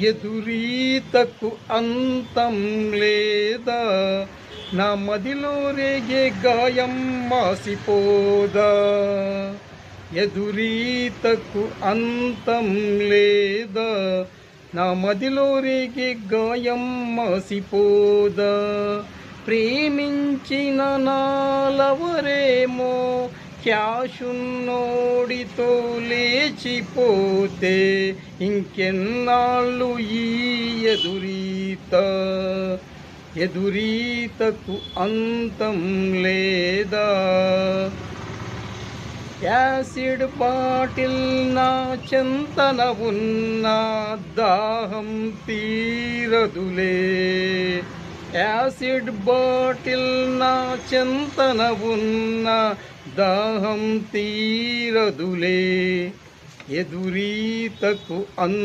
ఎదురీతకు అంతం లేదా? నా మదిలో రేగే గాయం మాసిపోదా? ఎదురీతకు అంతం లేదా? నా మదిలో రేగే గాయం మాసిపోదా? ప్రేమించిన నాలవరేమో క్యాషున్నోడితో లేచిపోతే ఇంకెన్నాళ్ళు ఈ ఎదురీత? ఎదురీతకు అంతం లేదా? యాసిడ్ బాటిల్ నా చింతన ఉన్న దాహం తీరదులే. యాసిడ్ బాటిల్ నా చెంతన ఉన్న దాహం తీరదులే ఎదురీతకు అన్